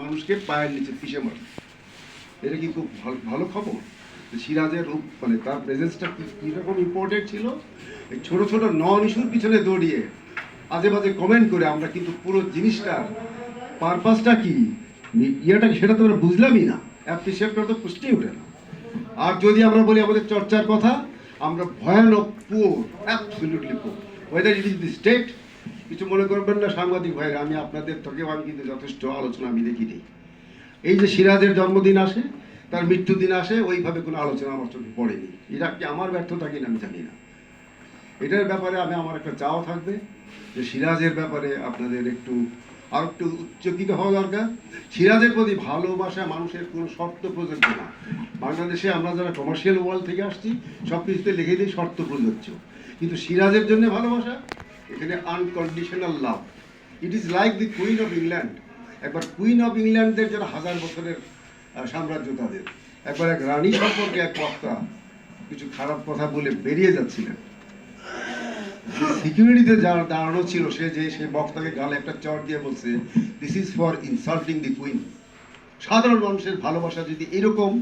মানুষকে পায়ের নিচে পিষে মারে। এটা কি খুব ভালো খবর? সিরাজের রূপ মানে তার প্রেজেন্সটা কীরকম ইম্পর্টেন্ট ছিল? এই ছোট ছোট নন ইস্যুর পিছনে দৌড়িয়ে আজে বাজে কমেন্ট করে আমরা কিন্তু পুরো জিনিসটার পারপাসটা কি? ইয়েটা সেটা তো আমরা বুঝলামই না। অ্যাপ্রিসিয়েট করে তো পুষ্টি ওঠে না। আর যদি আমরা বলি আমাদের চর্চার কথা, আমরা ভয়ানক poor absolutely poor weather it is the state কিছু মনে করবেন না, সাংবাদিক ভাইরা, আমি আপনাদের থেকেও কিন্তু যথেষ্ট আলোচনা আমি দেখিনি এই যে সিরাজের জন্মদিন আসে, তার মৃত্যুদিন আসে, ওইভাবে কোনো আলোচনা আমার চোখে পড়েনি। এটা কি আমার ব্যর্থতা কিনা আমি জানি না। এটার ব্যাপারে আমি, আমার একটা চাও থাকবে যে সিরাজের ব্যাপারে আপনাদের একটু, আর একটু উচ্চকিত হওয়া দরকার। সিরাজের প্রতি ভালোবাসা মানুষের কোনো শর্ত প্রযোজ্য না। বাংলাদেশে আমরা যারা কমার্শিয়াল ওয়ার্ল্ড থেকে আসছি সব কিছুতে লিখে দিই শর্ত প্রযোজ্য। কিন্তু সিরাজের জন্য ভালোবাসা এখানে unconditional love it is like the queen of England একবার কুইন অফ ইংল্যান্ডের যারা হাজার বছরের সাম্রাজ্য তাদের একবার এক রানী সম্পর্কে এক বক্তা কিছু খারাপ কথা বলে বেরিয়ে যাচ্ছিলেন। সিকিউরিটিতে যারা দাঁড়ানো ছিল, সে যে, সে বক্তাকে গালে একটা চট দিয়ে বলছে this is for insulting the queen সাধারণ মানুষের ভালোবাসা যদি এরকম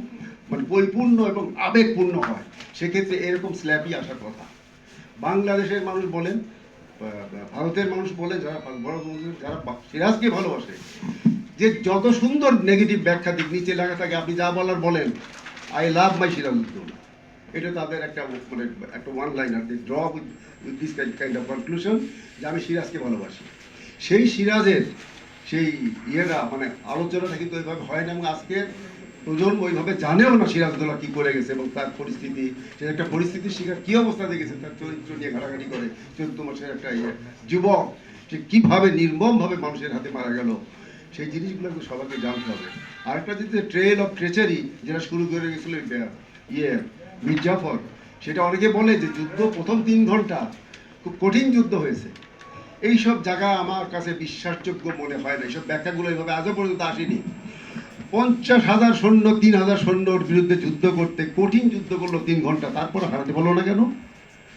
মানে পরিপূর্ণ এবং আবেগপূর্ণ হয়, সেক্ষেত্রে এরকম স্ল্যাপই আসার কথা। বাংলাদেশের মানুষ বলেন ভারতের মানুষ বলে যারা মানুষ, যারা সিরাজকে ভালোবাসে যে যত সুন্দর নেগেটিভ ব্যাখ্যা দিক নিচে লেখা থাকে আপনি যা বলার বলেন আই লাভ মাই সিরাজউদ্দৌলা এটা তাদের একটা মানে একটা one liner they draw with this kind of conclusion যে আমি সিরাজকে ভালোবাসি। সেই সিরাজের সেই ইয়েটা মানে আলোচনাটা কিন্তু ওইভাবে হয় না এবং আজকের প্রজন্ম ওইভাবে জানেও না সিরাজদৌল্লা কি করে গেছে এবং তার পরিস্থিতি, সে একটা পরিস্থিতির শিকার কি অবস্থা দেখেছে, তার চরিত্র নিয়ে ঘাটাঘাটি করে। চোদ্দ মাসের একটা ইয়ে যুবক, সে কীভাবে নির্মমভাবে মানুষের হাতে মারা গেল, সেই জিনিসগুলো কিন্তু সবাইকে জানতে হবে। আরেকটা যদি ট্রেল অফ ট্রেচারি যেটা শুরু করে গেছিল ইয়ে মির্জাফর, সেটা অনেকে বলে যে যুদ্ধ প্রথম তিন ঘণ্টা, খুব কঠিন যুদ্ধ হয়েছে। এইসব জায়গা আমার কাছে বিশ্বাসযোগ্য মনে হয় না, এইসব ব্যাখ্যাগুলো এইভাবে আজও পর্যন্ত আসেনি। পঞ্চাশ হাজার সৈন্য, তিন হাজার সৈন্যর বিরুদ্ধে যুদ্ধ করতে, কঠিন যুদ্ধ করল তিন ঘণ্টা। তারপর হারাতে বলল না কেন?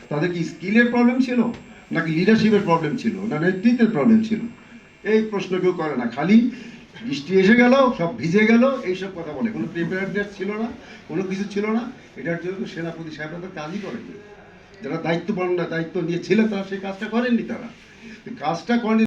তাদের কি স্কিলের প্রবলেম ছিল? নাকি লিডারশিপের প্রবলেম ছিল? না নেতৃত্বের প্রবলেম ছিল? এই প্রশ্ন কেউ করে না। খালি বৃষ্টি এসে গেল, সব ভিজে গেল, এইসব কথা বলে। কোনো প্রিপারেডনেস ছিল না, কোনো কিছু ছিল না। এটার জন্য সেনাপতি সাহেবরা তো কাজই করেনি যারা দায়িত্ব পালন, দায়িত্ব নিয়েছিলেন তারা সেই কাজটা করেননি তারা। কাজটা করেনি